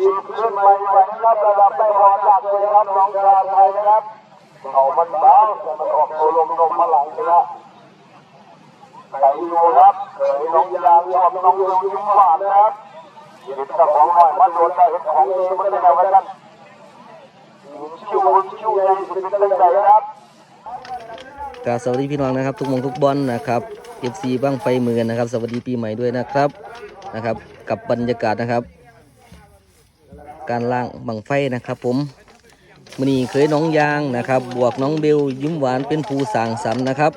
ทีมขึ้นไปไหวนะครับระดับไม่พอจากเลยครับน้องชาไทยนะครับเขามันบ้าแต่มันออกตัวลงลงมาหลังนะใครอยู่ครับเคยน้องยางยอมน้องยูยิ้มหวานนะครับยินดีของหน่อยมาโดนได้ของนี้ไม่ได้ไว้กันชิวชิวใหญ่สุดเป็นใจนะครับกาสวัสดีพี่น้องนะครับ ทุกมงทุกบอลนะครับ FC บ้างไฟเมือนนะครับ สวัสดีปีใหม่ด้วยนะครับนะครับ กับบรรยากาศนะครับ การล่างบังไฟนะครับ ผมมนีเคยน้องยางนะครับ บวกน้องเบลยิ้มหวานเป็นภูสางสรรค์นะครับ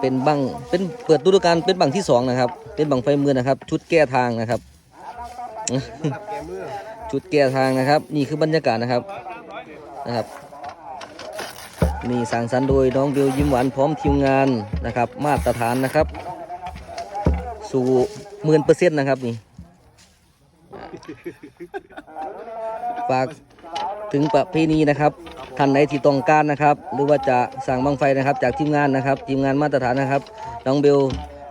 เป็นบังเป็นเปิดฤดูกาลเป็นบังที่สองนะครับ เป็นบังไฟมือนะครับ ชุดแก้ทางนะครับ ชุดแก้ทางนะครับ นี่คือบรรยากาศนะครับนะครับนี่สั่งสรรโดยน้องเบลยิ้มหวานพร้อมทีมงานนะครับ มาตรฐานนะครับ สู่หมื่นเปอร์เซ็นต์นะครับนี่ ฝากถึงประเพณีนะครับท่านใดที่ต้องการนะครับ หรือว่าจะสั่งบังไฟนะครับ จากทีมงานนะครับ ทีมงานมาตรฐานนะครับน้องเบล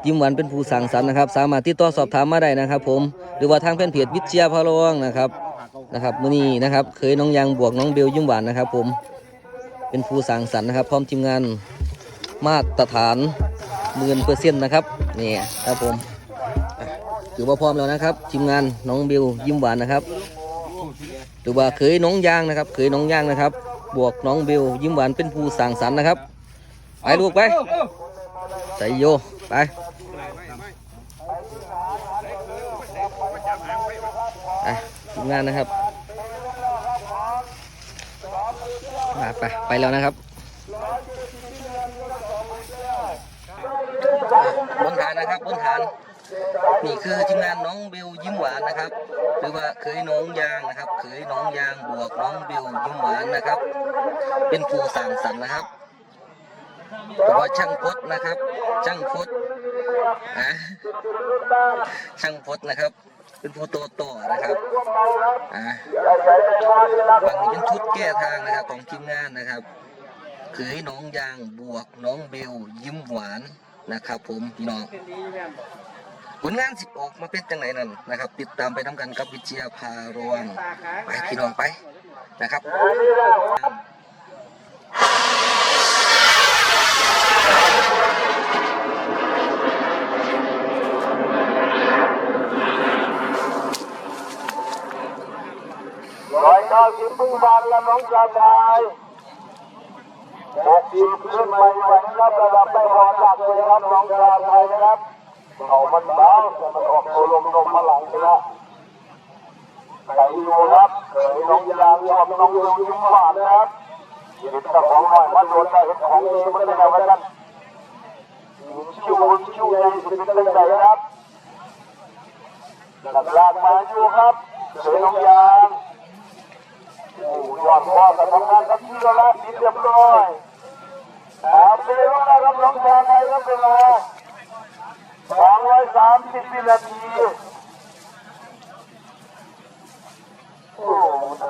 ยิ้มหวานเป็นผู้สั่งสรรค์นะครับ สามารถติดต่อสอบถามมาได้นะครับ ผมหรือว่าทางแฟนเพจวิทยาพะโลงนะครับนะครับมื้อนี้นะครับเคยน้องยางบวกน้องเบลยิ้มหวานนะครับ ผมเป็นผู้สร้างสรรค์นะครับ พร้อมทีมงานมาตรฐานหมื่นเปอร์เซ็นต์นะครับนี่ครับผม ถือว่าพร้อมแล้วนะครับทีมงานน้องบิวยิ้มหวานนะครับหรือว่าเคยน้องย่างนะครับเคยน้องย่างนะครับ บวกน้องบิวยิ้มหวานเป็นผู้สร้างสรรค์นะครับไปลูกไปใส่โยไปทีมงานนะครับมาไปไปแล้วนะครับบนฐานนะครับบนฐาน นี่คือทีมงานน้องเบลยิ้มหวานนะครับ หรือว่าเคยน้องยางนะครับ เคยน้องยางบวกน้องเบลยิ้มหวานนะครับ เป็นผู้สร้างสรรค์นะครับหรือว่าช่างพดนะครับ ช่างพดอะช่างพดนะครับ เป็นผู้โตโตนะครับอะบางนี้เป็นชุดแก้ทางนะครับของทีมงานนะครับเคยน้องยางบวกน้องเบลยิ้มหวานนะครับ ผมพี่น้อง ผลงานสิออกมาเป็นจังไหนนั่นนะครับ ติดตามไปทำกันกับวิเชียพารวงไปพี่น้องไปนะครับร้อยเก้าสิบพึ่งบานและน้องชาไทยหกสิบขึ้นไปไหวนะครับระดับไม่พอจากเลยครับน้องชายนะครับ เขามันบ้าแต่มันออกตัวลงลงมาหลังนะใครอยู่ครับเคยน้องยางยอมน้องยูยิ้มหวานนะครับยินดีของหน่อยมาโดนได้ของนี้ไม่ได้ไว้กันชิวชิวใหญ่สุดเป็นใจนะครับหลักลากมาอยู่ครับเคยน้องยางโอ้ยอดพ่อกับทำงานกับที่เราละดีเรียบร้อยครับเป็นเวลาครับน้องชายไทยครับเวลา สองร้อยสามสิบวินาทีโอ้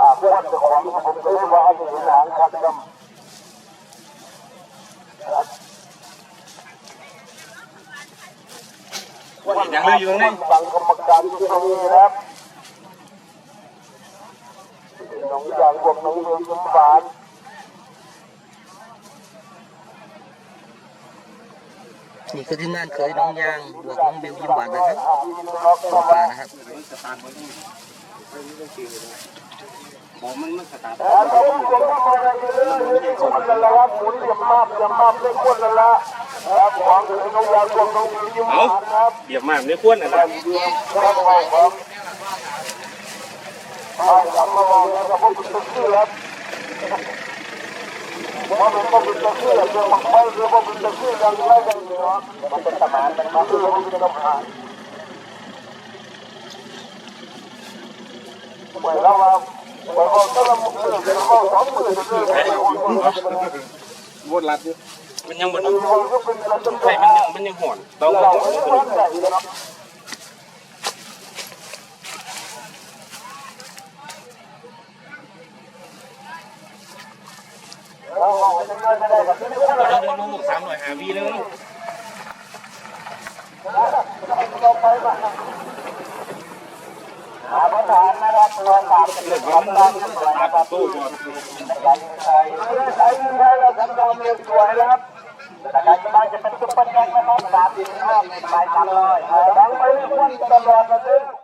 อาเพื่อนเจ้าของผมเคยว่าจะเห็นหางครับครับยังเลยอยู่นี่ฟังกรรมการที่ตรงนี้นะครับน้องยางพวกน้องเรียนยิ้มหว นี่คือทีมงานเคยน้องยางบวกน้องเบลยิ้มหวานนะครับล็อกต่เข้าอมานะครับผมมันมันสตาร์ทเข้ามาในเรื่องนี้คนะละครับหมุนเหลี่ยมมาเหยียนยิ้มานครับเหยียบมากเนี่ยควรนะครับใช่ครับมาบอกนะครับพวกคุณชื่อครับ ว่าเป็นพวกคุณชื่อเรื่องมันไปหรือพวกคุณชื่อดังไรกันเนาะมันเป็นสมานมันมาคือพวกคุณต้องผ่านไปแล้วครับไปออกก็ละมุกเลยเป็นข้อสองหมื่นเลยวนรัดอยู่มันยังบนมีคนก็เป็นอะไรต้องไฟมันยังมันยังห่อนต้องเราไม่ได้ร้อนใจเนาะ เราไม่ได้ไม่ได้ครับไม่ได้ เราเดินลงบกสามหน่อยหาวีนึงต่อไปมาอาประธานนะครับตัวสามสิบสองล้านสวยนะครับตู้ก่อนใช้ใช้ใช้แล้วสัญญาณเรียบสวยครับแต่การจะเป็นซุปเปอร์แจ็คนะครับสามสิบห้าในปลายสามร้อยดังไปวันตลอดนะเด้อ